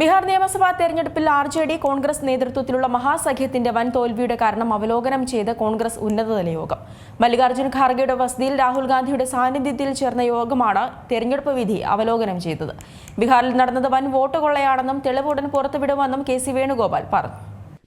ബീഹാർ നിയമസഭാ തെരഞ്ഞെടുപ്പിൽ R J D Congress നേതൃത്വത്തിലുള്ള മഹാസഖ്യത്തിന്റെ വൻ തോൽവിയുടെ കാരണം അവലോകനം ചെയ്ത് കോൺഗ്രസ് ഉന്നതതല യോഗം. മല്ലികാർജുൻ ഖാർഗെയുടെ വസതിയിൽ രാഹുൽ ഗാന്ധിയുടെ സാന്നിധ്യത്തിൽ ചേർന്ന യോഗമാണ് തെരഞ്ഞെടുപ്പ് വിധി അവലോകനം ചെയ്തത്. ബീഹാറിൽ നടന്നത് വൻ വോട്ട് കൊള്ളയാണെന്നും തെളിവ് ഉടൻ പുറത്തുവിടുമെന്നും കെ സി വേണുഗോപാൽ പറഞ്ഞു.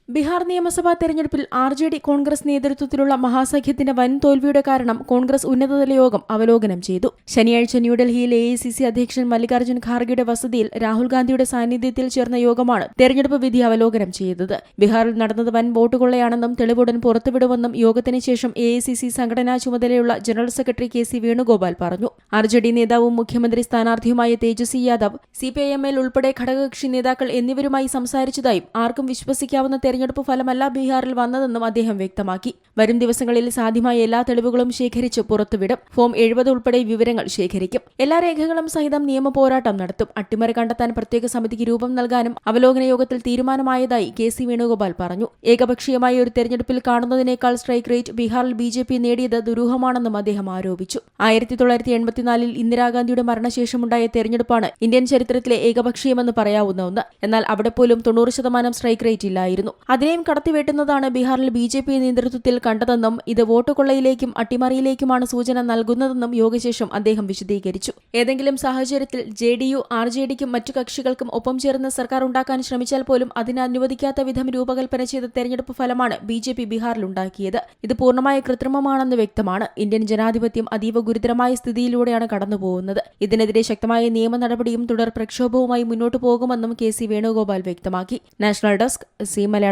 ബീഹാർ നിയമസഭാ തെരഞ്ഞെടുപ്പിൽ ആർ ജെ ഡി കോൺഗ്രസ് നേതൃത്വത്തിലുള്ള മഹാസഖ്യത്തിന്റെ വൻ തോൽവിയുടെ കാരണം കോൺഗ്രസ് ഉന്നതതല യോഗം അവലോകനം ചെയ്തു. ശനിയാഴ്ച ന്യൂഡൽഹിയിൽ എ ഐ സി സി അധ്യക്ഷൻ മല്ലികാർജുൻ ഖാർഗെയുടെ വസതിയിൽ രാഹുൽ ഗാന്ധിയുടെ സാന്നിധ്യത്തിൽ ചേർന്ന യോഗമാണ് തെരഞ്ഞെടുപ്പ് വിധി അവലോകനം ചെയ്തത്. ബീഹാറിൽ നടന്നത് വൻ വോട്ട് കൊള്ളയാണെന്നും തെളിവുടൻ പുറത്തുവിടുമെന്നും യോഗത്തിന് ശേഷം എ ഐ സി സി സംഘടനാ ചുമതലയുള്ള general secretary K C Venugopal പറഞ്ഞു. ആർ ജെ ഡി നേതാവും മുഖ്യമന്ത്രി സ്ഥാനാർത്ഥിയുമായ Tejashwi Yadav C P I M L ഉൾപ്പെടെ ഘടകകക്ഷി നേതാക്കൾ എന്നിവരുമായി സംസാരിച്ചതായും ആർക്കും വിശ്വസിക്കാവുന്ന തെരഞ്ഞെടുപ്പ് ഫലമല്ല ബീഹാറിൽ വന്നതെന്നും അദ്ദേഹം വ്യക്തമാക്കി. വരും ദിവസങ്ങളിൽ സാധ്യമായ എല്ലാ തെളിവുകളും ശേഖരിച്ച് പുറത്തുവിടും. ഫോം എഴുപത് ഉൾപ്പെടെ വിവരങ്ങൾ ശേഖരിക്കും. എല്ലാ രേഖകളും സഹിതം നിയമ പോരാട്ടം നടത്തും. അട്ടിമറി കണ്ടെത്താൻ പ്രത്യേക സമിതിക്ക് രൂപം നൽകാനും അവലോകന യോഗത്തിൽ തീരുമാനമായതായി കെ സി വേണുഗോപാൽ പറഞ്ഞു. ഏകപക്ഷീയമായ ഒരു തെരഞ്ഞെടുപ്പിൽ കാണുന്നതിനേക്കാൾ സ്ട്രൈക്ക് റേറ്റ് ബീഹാറിൽ ബി ജെ പി നേടിയത് ദുരൂഹമാണെന്നും അദ്ദേഹം ആരോപിച്ചു. ആയിരത്തി തൊള്ളായിരത്തി എൺപത്തിനാലിൽ ഇന്ദിരാഗാന്ധിയുടെ മരണശേഷമുണ്ടായ തെരഞ്ഞെടുപ്പാണ് ഇന്ത്യൻ ചരിത്രത്തിലെ ഏകപക്ഷീയമെന്ന് പറയാവുന്ന ഒന്ന്. എന്നാൽ അവിടെ പോലും തൊണ്ണൂറ് ശതമാനം സ്ട്രൈക്ക് റേറ്റ് ഇല്ലായിരുന്നു. അതിനെയും കടത്തിവെട്ടുന്നതാണ് ബീഹാറിൽ ബി ജെ പി നേതൃത്വത്തിൽ കണ്ടതെന്നും ഇത് വോട്ടുകൊള്ളയിലേക്കും അട്ടിമറിയിലേക്കുമാണ് സൂചന നൽകുന്നതെന്നും യോഗശേഷം അദ്ദേഹം വിശദീകരിച്ചു. ഏതെങ്കിലും സാഹചര്യത്തിൽ J D U R J ഡിക്കും മറ്റു കക്ഷികൾക്കും ഒപ്പം ചേർന്ന് സർക്കാർ ഉണ്ടാക്കാൻ ശ്രമിച്ചാൽ പോലും അതിന് അനുവദിക്കാത്ത വിധം രൂപകൽപ്പന ചെയ്ത തെരഞ്ഞെടുപ്പ് ഫലമാണ് ബി ജെ പി ബീഹാറിലുണ്ടാക്കിയത്. ഇത് പൂർണമായ കൃത്രിമമാണെന്ന് വ്യക്തമാണ്. ഇന്ത്യൻ ജനാധിപത്യം അതീവ ഗുരുതരമായ സ്ഥിതിയിലൂടെയാണ് കടന്നുപോകുന്നത്. ഇതിനെതിരെ ശക്തമായ നിയമ നടപടിയും തുടർ പ്രക്ഷോഭവുമായി മുന്നോട്ടു പോകുമെന്നും കെ സി വേണുഗോപാൽ വ്യക്തമാക്കി. National desk C Malayalam